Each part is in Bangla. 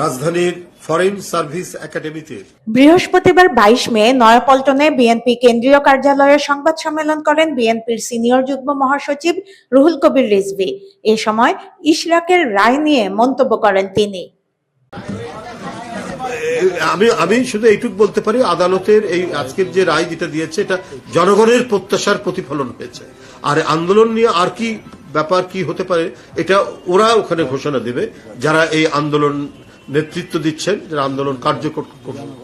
রাজধানীর ফরেন সার্ভিস একাডেমিতে। বৃহস্পতিবার বাইশ মে নয়াপল্টনে বিএনপি কেন্দ্রীয় কার্যালয়ে সংবাদ সম্মেলন করেন বিএনপির সিনিয়র যুগ্ম মহাসচিব রুহুল কবির রিজভী। এ সময় ইশরাকের রায় নিয়ে মন্তব্য করেন তিনি। আমি আমি শুধু এইটুকু বলতে পারি আদালতের এই আজকের যে রায় যেটা দিয়েছে এটা জনগণের প্রত্যাশার প্রতিফলন হয়েছে। আর আন্দোলন নিয়ে আর কি ব্যাপার কি হতে পারে এটা ওরা ওখানে ঘোষণা দেবে। যারা এই আন্দোলন নেতৃত্ব দিচ্ছেন যারা আন্দোলন কার্যকর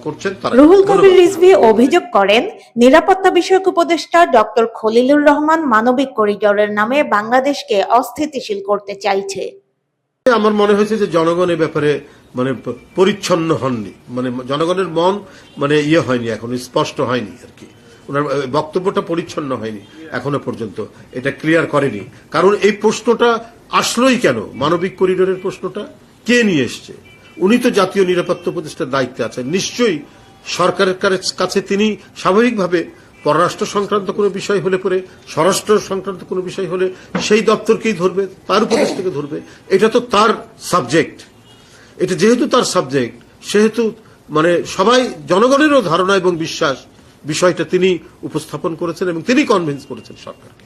করছেন তারা রুহুল কবির রিজভী অভিযোগ করেন নিরাপত্তা বিষয়ক উপদেষ্টা ডক্টর খলিলুর রহমান মানবিক করিডোরের নামে বাংলাদেশকে অস্থিতিশীল করতে চাইছে। আমার মনে হয়েছে যে জনগণ এ ব্যাপারে মানে পরিচ্ছন্ন হননি। মানে জনগণের মন মানে ইয়ে হয়নি এখন স্পষ্ট হয়নি আর কি। ওনার বক্তব্যটা পরিচ্ছন্ন হয়নি এখনও পর্যন্ত। এটা ক্লিয়ার করেনি। কারণ এই প্রশ্নটা আসলোই কেন? মানবিক করিডোরের প্রশ্নটা? কে নিয়ে এসছে? উনি তো জাতীয় নিরাপত্তা উপদেষ্টার দায়িত্বে আছেন। নিশ্চয়ই সরকারের কারে- কাছে তিনি স্বাভাবিকভাবে পররাষ্ট্র সংক্রান্ত কোনো বিষয় হলে পরে, স্বরাষ্ট্র সংক্রান্ত কোনো বিষয় হলে সেই দপ্তরকেই ধরবে, তার উপদেষ্টাকে ধরবে। এটা তো তার সাবজেক্ট এটা যেহেতু তার সাবজেক্ট সেহেতু মানে সবাই, জনগণেরও ধারণা এবং বিশ্বাস বিষয়টা তিনি উপস্থাপন করেছেন এবং তিনি কনভিন্স করেছেন সরকারকে।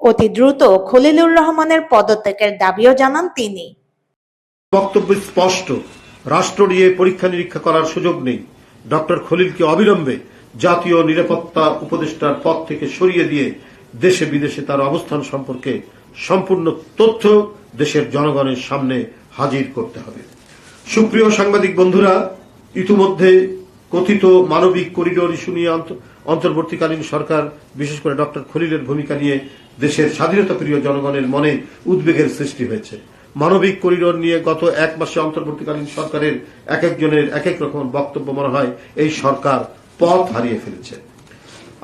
অতি দ্রুত খলিলুর রহমানের পদত্যাগের দাবিও জানান তিনি। বক্তব্য স্পষ্ট। রাষ্ট্র নিয়ে পরীক্ষা নিরীক্ষা করার সুযোগ নেই। ডক্টর খলিলকে অবিলম্বে জাতীয় নিরাপত্তা উপদেষ্টার পদ থেকে সরিয়ে দিয়ে দেশে বিদেশে তার অবস্থান সম্পর্কে সম্পূর্ণ তথ্য দেশের জনগণের সামনে হাজির করতে হবে। সুপ্রিয় সাংবাদিক বন্ধুরা ইতিমধ্যে কথিত মানবিক করিডোর ইস্যু নিয়ে অন্তর্বর্তীকালীন সরকার, বিশেষ করে ডক্টর খলিলের ভূমিকা নিয়ে দেশের স্বাধীনতা প্রিয় জনগণের মনে উদ্বেগের সৃষ্টি হয়েছে। মানবিক করিডোর নিয়ে গত এক মাসে অন্তর্বর্তীকালীন সরকারের এক একজনের এক এক রকম বক্তব্য মনে হয়, এই সরকার পথ হারিয়ে ফেলেছে।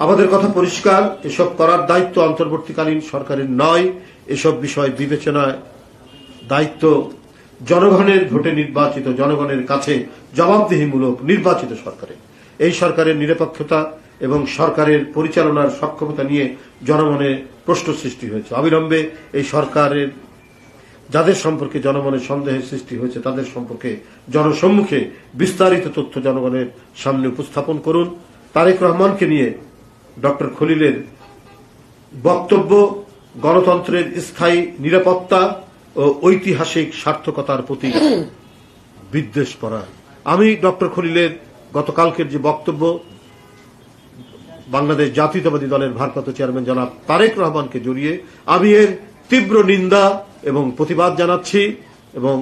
আমাদের কথা পরিষ্কার, এসব করার দায়িত্ব অন্তর্বর্তীকালীন সরকারের নয়, এসব বিষয় বিবেচনায় দায়িত্ব জনগণের ভোটে নির্বাচিত জনগণের কাছে জবাবদিহিমূলক নির্বাচিত সরকারের এই সরকারের নিরপেক্ষতা এবং সরকারের পরিচালনার সক্ষমতা নিয়ে জনমনে প্রশ্ন সৃষ্টি হয়েছে। অবিলম্বে এই সরকারের, যাদের সম্পর্কে জনমনের সন্দেহের সৃষ্টি হয়েছে, তাদের সম্পর্কে জনসম্মুখে বিস্তারিত তথ্য জনগণের সামনে উপস্থাপন করুন। তারেক রহমানকে নিয়ে ডক্টর খলিলের বক্তব্য, গণতন্ত্রের স্থায়ী নিরাপত্তা ঐতিহাসিক সার্থকতার প্রতি বিদ্বেষ করা আমি ডক্টর খলিলের গতকালকের যে বক্তব্য, বাংলাদেশ জাতীয়তাবাদী দলের ভারপ্রাপ্ত চেয়ারম্যান জনাব তারেক রহমানকে জড়িয়ে, আমি এর তীব্র নিন্দা এবং প্রতিবাদ জানাচ্ছি এবং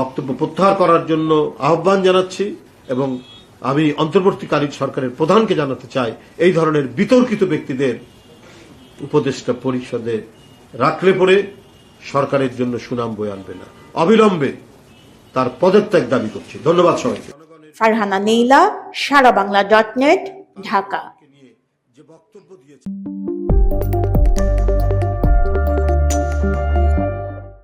বক্তব্য প্রত্যাহার করার জন্য আহ্বান জানাচ্ছি এবং আমি অন্তর্বর্তীকালীন সরকারের প্রধানকে জানাতে চাই, এই ধরনের বিতর্কিত ব্যক্তিদের উপদেষ্টা পরিষদে রাখলে পরে সরকারের জন্য সুনাম বয়ে আনবে না। অবিলম্বে তার পদত্যাগ দাবি করছে। ধন্যবাদ সবাইকে। Farhana Naila Sara Bangla dot net Dhaka. যে বক্তব্য দিয়েছে।